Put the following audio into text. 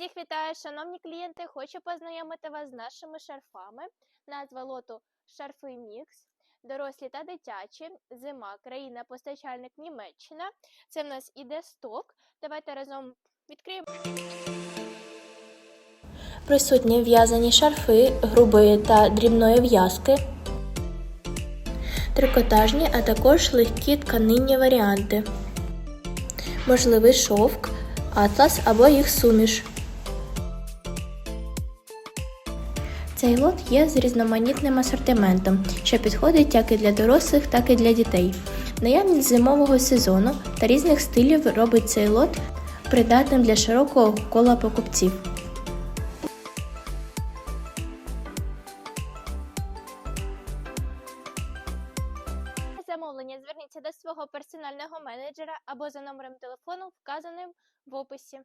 Всіх вітаю, шановні клієнти! Хочу познайомити вас з нашими шарфами. Назва лоту Шарфи Мікс. Дорослі та дитячі, зима, країна, постачальник Німеччина. Це в нас іде сток. Давайте разом відкриємо. Присутні в'язані шарфи грубої та дрібної в'язки, трикотажні, а також легкі тканинні варіанти. Можливий шовк, атлас або їх суміш. Цей лот є з різноманітним асортиментом, що підходить як і для дорослих, так і для дітей. Наявність зимового сезону та різних стилів робить цей лот придатним для широкого кола покупців. Замовлення зверніться до свого персонального менеджера або за номером телефону, вказаним в описі.